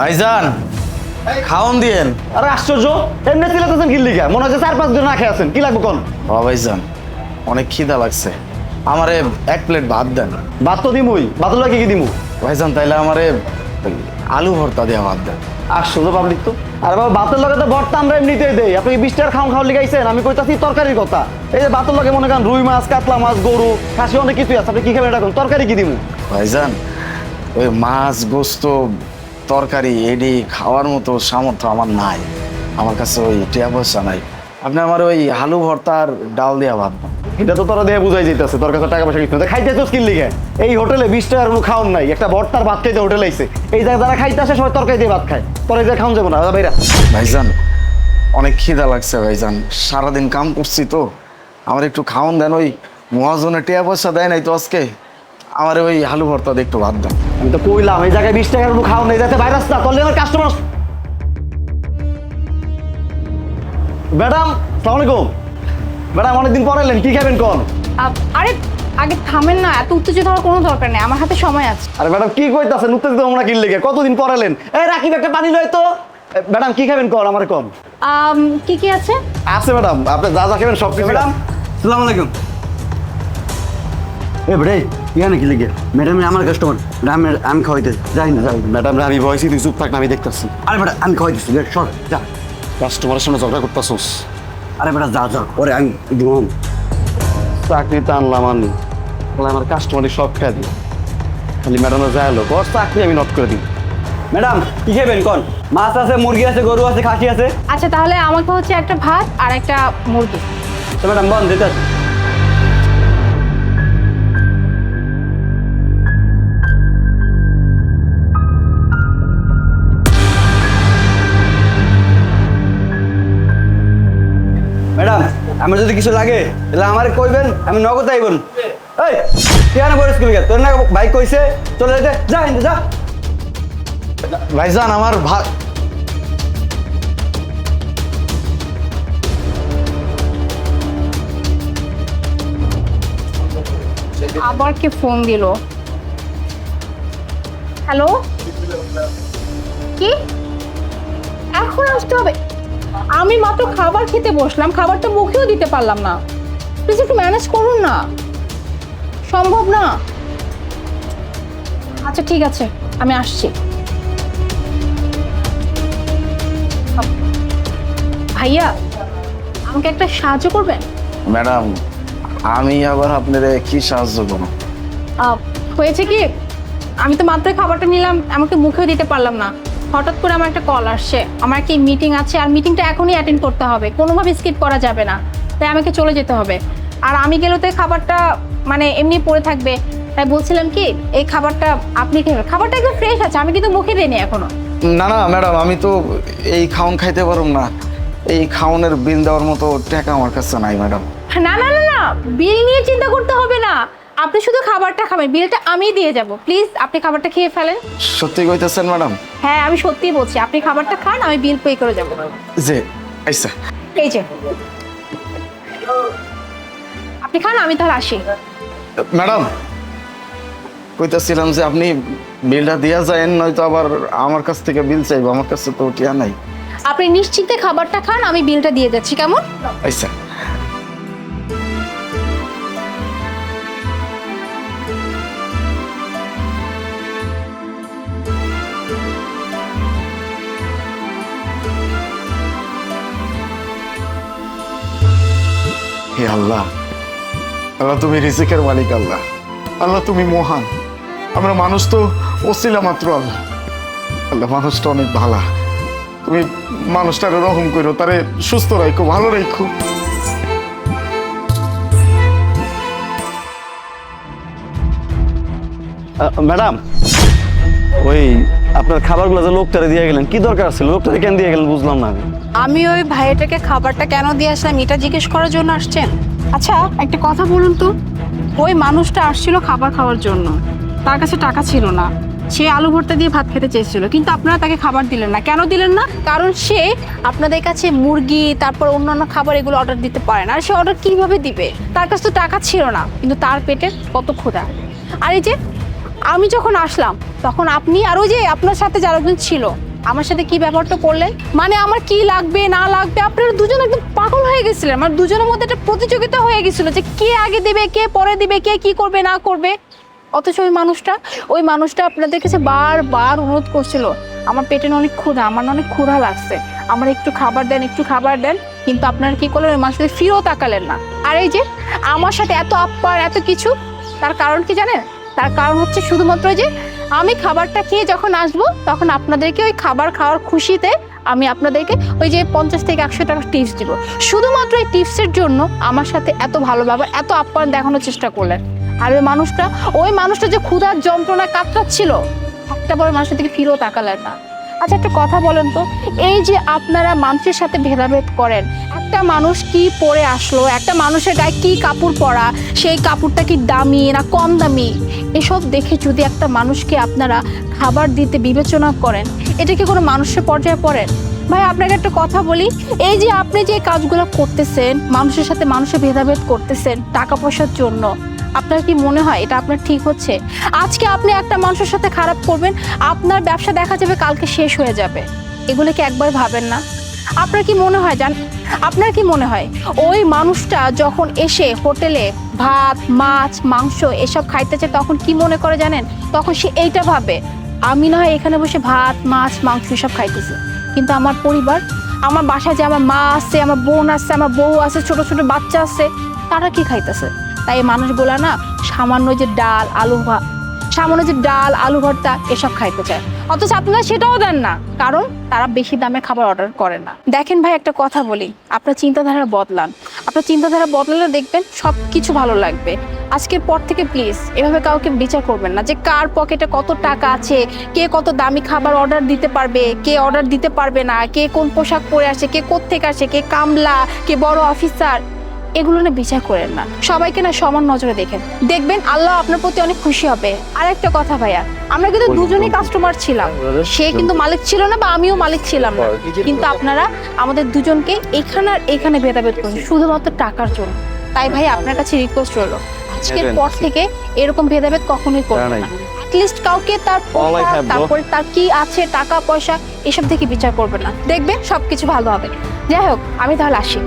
ভাইজান খাওন দিয়েন। আরে আশ্চর্য এমনি চিলাতেছেন কি লিখা মনে হচ্ছে চার পাঁচ জন না খেয়ে আছেন কি লাগবে কোন? ও ভাইজান অনেক খিদা লাগছে। আমারে এক প্লেট ভাত দেন। ভাত তো দিমুই ভাতলা কি কি দিমু? ভাইজান তাইলে আমারে আলু ভর্তা দিয়ে ভাত দেন। আশ্চর্য পাবলিক তো। আরে বাবা ভাতের লগে তো ভর্তা আমরা এমনিতেই দেই। আপনি বিশ টাকার খাওয়া খাওয়া লিখাইছেন? আমি কইতাছি তরকারির কথা। এই যে ভাতের লগে মনে করেন রুই মাছ কাতলা মাছ গরু খাসি অনেক কিছুই আছে আপনি কি খাবেন এটা? তরকারি কি দিমু? ভাইজান ওই মাছ গোস্ত তরকারি এডি খাওয়ার মতো সামর্থ্য আমার নাই। আমার কাছে ওই টিয়া পয়সা নাই। আপনি আমার ওই আলু ভর্তা আর ডাল দিয়া ভাত এটা তো তোরা দিয়ে বুঝাই যেতেছে তোর কাছে টাকা পয়সা কিছু না খাইতে তো স্কিল লিখে এই হোটেলে বিশ টাকার কোনো খাওয়ান নাই। একটা ভর্তার ভাত খাইতে হোটেলে আইছে। এই জায়গায় যারা খাইতে আসে সবাই তরকারি দিয়ে ভাত খায়। তোর এই জায়গায় খাওয়ান যাব না। দাদা ভাইরা। ভাইজান অনেক খিদা লাগছে ভাইজান। সারাদিন কাম করছি তো। আমার একটু খাওন দেন ওই মহাজনে টিয়া পয়সা দেয় নাই তো আজকে। আমার ওই আলু ভর্তা দিয়ে বাদ ভাত দেন আমি তো কইলাম এই জায়গায় বিশ টাকার কোনো খাওয়ান নেই যাতে ভাইরাস না করলে আমার কাস্টমার ম্যাডাম সালাম আলাইকুম। ম্যাডাম অনেকদিন পর এলেন কি খাবেন কোন? আপ- আরে আগে থামেন না এত উত্তেজিত হওয়ার কোনো দরকার নেই আমার হাতে সময় আছে। আরে ম্যাডাম কি কইতাছেন উত্তেজিত আমরা কিনলে লেগে কতদিন পর এলেন? এই রাকিব একটা পানি লয় তো। ম্যাডাম কি খাবেন কোন আমার কোন? আম, কি কি আছে? আছে ম্যাডাম আপনি যা যা খাবেন সব কিছু ম্যাডাম সালাম আলাইকুম। এ ভাই ইয়ানে কি লিখে ম্যাডাম আমার কাস্টমার আমি আমি খাওয়াইতে যাই না যাই। ম্যাডাম আমি ভয়সি তুই চুপ থাক না আমি দেখতাছি। আরে বেটা আমি খাওয়াইতেছি দেখ, সর যা। কাস্টমারের সামনে ঝগড়া করতেছোস। আরে বেটা যা যা ওরে আমি চাকরি টানলাম আমি। বলে আমার কাস্টমারই সব খেয়ে দিই খালি ম্যাডাম যা এলো ওর চাকরি আমি নট করে দিই। ম্যাডাম কি খাবেন কোন? মাছ আছে মুরগি আছে গরু আছে খাসি আছে? আচ্ছা তাহলে আমাকে হচ্ছে একটা ভাত আর একটা মুরগি। তো ম্যাডাম বল দিতে আছে আমার যদি কিছু লাগে, তাহলে আমার কইবেন, আমি নগদ আইবেন। এই কেন বলিস কি? তোর না বাইক কইছে, চলে যেতে। যা কিন্তু যা। ভাইজান, আমার ভাত আবার কে ফোন দিল। হ্যালো? কি? এখন আসতে হবে। আমি মাত্র খাবার খেতে বসলাম খাবারটা মুখেও দিতে পারলাম না। প্লিজ একটু ম্যানেজ করুন না। সম্ভব না। আচ্ছা ঠিক আছে আমি আসছি। ভাইয়া আমাকে একটা সাহায্য করবেন? ম্যাডাম আমি আবার আপনার কি সাহায্য করব? হয়েছে কি? আমি তো মাত্র খাবারটা নিলাম আমাকে মুখেও দিতে পারলাম না। হঠাৎ করে আমার একটা কল আসছে। আমার একটা মিটিং আছে আর মিটিংটা এখনই অ্যাটেন্ড করতে হবে। কোনোভাবে স্কিপ করা যাবে না। তাই আমাকে চলে যেতে হবে। আর আমি গেলে তো খাবারটা মানে এমনি পড়ে থাকবে। তাই বলছিলাম কি এই খাবারটা আপনি খেয়ে খাবারটা একদম ফ্রেশ আছে আমি কিন্তু মুখে দিইনি এখনও। না না ম্যাডাম আমি তো এই খাওন খাইতে পারুম না। এই খাওনের বিল দেওয়ার মতো টাকা আমার কাছে নাই ম্যাডাম না না না না বিল নিয়ে চিন্তা করতে হবে না। আপনি শুধু খাবারটা খাবেন বিলটা আমিই দিয়ে যাব। প্লিজ আপনি খাবারটা খেয়ে ফেলেন। সত্যি কইতেছেন ম্যাডাম? হ্যাঁ আমি সত্যিই বলছি আপনি খাবারটা খান আমি বিল পে করে যাব। যে আইসা। এই যে। আপনি খান আমি তাহলে আসি। ম্যাডাম কইতেছিলাম যে আপনি বিলটা দিয়া যায়েন নয়তো আবার আমার কাছ থেকে বিল চাইব আমার কাছে তো টিয়া নাই। আপনি নিশ্চিন্তে খাবারটা খান আমি বিলটা দিয়ে যাচ্ছি কেমন? আইসা। হে আল্লাহ। আল্লাহ তুমি রিজিকের মালিক আল্লাহ। আল্লাহ তুমি মহান। আমরা মানুষ তো অসিলা মাত্র আল্লাহ। আল্লাহ মানুষটা অনেক ভালা। তুমি মানুষটারে রহম করো তারে সুস্থ রাখো ভালো রাখো ম্যাডাম, ওই আপনার খাবারগুলো যে লোকটারে দিয়ে গেলেন, কি দরকার ছিল লোকটারে কেন দিয়ে গেলেন বুঝলাম না আমি। আমি ওই ভাইটাকে খাবারটা কেন দিয়ে আসলাম এটা জিজ্ঞেস করার জন্য আসছেন? আচ্ছা একটা কথা বলুন তো। ওই মানুষটা আসছিল খাবার খাওয়ার জন্য। তার কাছে টাকা ছিল না। সে আলু ভর্তা দিয়ে ভাত খেতে চেয়েছিল কিন্তু আপনারা তাকে খাবার দিলেন না। কেন দিলেন না? কারণ সে আপনাদের কাছে মুরগি তারপর অন্যান্য খাবার এগুলো অর্ডার দিতে পারে না। আর সে অর্ডার কীভাবে দিবে? তার কাছে তো টাকা ছিল না কিন্তু তার পেটে কত ক্ষুধা। আর এই যে আমি যখন আসলাম তখন আপনি আর ওই যে আপনার সাথে যারা ছিল আমার সাথে কি ব্যাপারটা করলেন মানে আমার কি লাগবে, না লাগবে, আপনারা দুজন একদম পাগল হয়ে গেছিলেন। আমার দুজনের মধ্যে একটা প্রতিযোগিতা হয়ে গেছিল যে কে আগে দেবে, কে পরে দিবে, কে কি করবে, না করবে। অথচ ওই মানুষটা ওই মানুষটা আপনাদের কাছে বারবার অনুরোধ করছিল, আমার পেটে অনেক ক্ষুধা, আমার অনেক ক্ষুধা লাগছে, আমার একটু খাবার দেন, একটু খাবার দেন। কিন্তু আপনারা কি করলেন, ওই মানুষের ফিরেও তাকালেন না। আর এই যে, আমার সাথে এত আপ্যার এত কিছু, তার কারণ কি জানেন? তার কারণ হচ্ছে শুধুমাত্র যে আমি খাবারটা খেয়ে যখন আসব, তখন আপনাদেরকে ওই খাবার খাওয়ার খুশিতে আমি আপনাদেরকে ওই যে পঞ্চাশ থেকে একশো টাকা টিপস দিব। শুধুমাত্র এই টিপসের জন্য আমার সাথে এত ভালো ব্যবহার এত আপ্যায়ন দেখানোর চেষ্টা করলেন। আর ওই মানুষটা ওই মানুষটা যে ক্ষুধার যন্ত্রণা কাতরাচ্ছিল, একটা বড় মানুষের দিকে ফিরেও তাকালেন না। আচ্ছা একটা কথা বলেন তো, এই যে আপনারা মানুষের সাথে ভেদাভেদ করেন একটা মানুষ কি পরে আসলো? একটা মানুষের গায়ে কি কাপড় পরা? সেই কাপড়টা কি দামি না কম দামি? এসব দেখে যদি একটা মানুষকে আপনারা খাবার দিতে বিবেচনা করেন, এটা কি কোনো মানুষের পর্যায়ে পড়েন ভাই, আপনাকে একটা কথা বলি, এই যে আপনি যে কাজগুলো করতেছেন, মানুষের সাথে মানুষের ভেদাভেদ করতেছেন টাকা পয়সার জন্য, আপনার কি মনে হয় এটা আপনার ঠিক হচ্ছে? আজকে আপনি একটা মানুষের সাথে খারাপ করবেন, আপনার ব্যবসা দেখা যাবে কালকে শেষ হয়ে যাবে। এগুলো কি একবার ভাবেন না? আপনার কি মনে হয় জান? আপনার কি মনে হয়? ওই মানুষটা যখন এসে হোটেলে ভাত, মাছ, মাংস এসব খাইতেছে তখন কি মনে করে জানেন? তখন সে এইটা ভাবে, আমি না হয় এখানে বসে ভাত, মাছ, মাংস এসব খাইতেছি। কিন্তু আমার পরিবার, আমার বাসায় যে আমার মা আছে, আমার বোন আছে, আমার বউ আছে, ছোট ছোট বাচ্চা আছে, তারা কি খাইতেছে? তাই মানুষগুলা না সামান্য যে ডাল, আলু সামান্য যে ডাল, আলু ভর্তা, এসব খাইতে চায়। অথচ আপনারা সেটাও দেন না, কারণ তারা বেশি দামে খাবার অর্ডার করে না। দেখেন ভাই, একটা কথা বলি, আপনার চিন্তাধারা বদলান। আপনার চিন্তাধারা বদলালে দেখবেন সব কিছু ভালো লাগবে। আজকের পর থেকে প্লিজ এভাবে কাউকে বিচার করবেন না যে কার পকেটে কত টাকা আছে, কে কত দামি খাবার অর্ডার দিতে পারবে, কে অর্ডার দিতে পারবে না, কে কোন পোশাক পরে আসে, কে কোত্থেকে আসে, কে কামলা, কে বড় অফিসার এগুলো না বিচার করেন না। সবাইকে না সমান নজরে দেখেন। দেখবেন আল্লাহ আপনার প্রতি অনেক খুশি হবে। আর একটা কথা ভাইয়া আমরা কিন্তু দুজনেই কাস্টমার ছিলাম। সে কিন্তু মালিক ছিল না বা আমিও মালিক ছিলাম না। কিন্তু আপনারা আমাদের দুজনকে এখানে আর এখানে ভেদাভেদ করেন। শুধুমাত্র টাকার জন্য। তাই ভাই আপনার কাছে রিকোয়েস্ট রইল। আজকের পর থেকে এরকম ভেদাভেদ কখনোই করবেন না। লিস্ট কাউকে তার তারপরে তার কি আছে টাকা পয়সা এসব থেকে বিচার করবে না। দেখবেন সবকিছু ভালো হবে। যাই হোক আমি তাহলে আসি।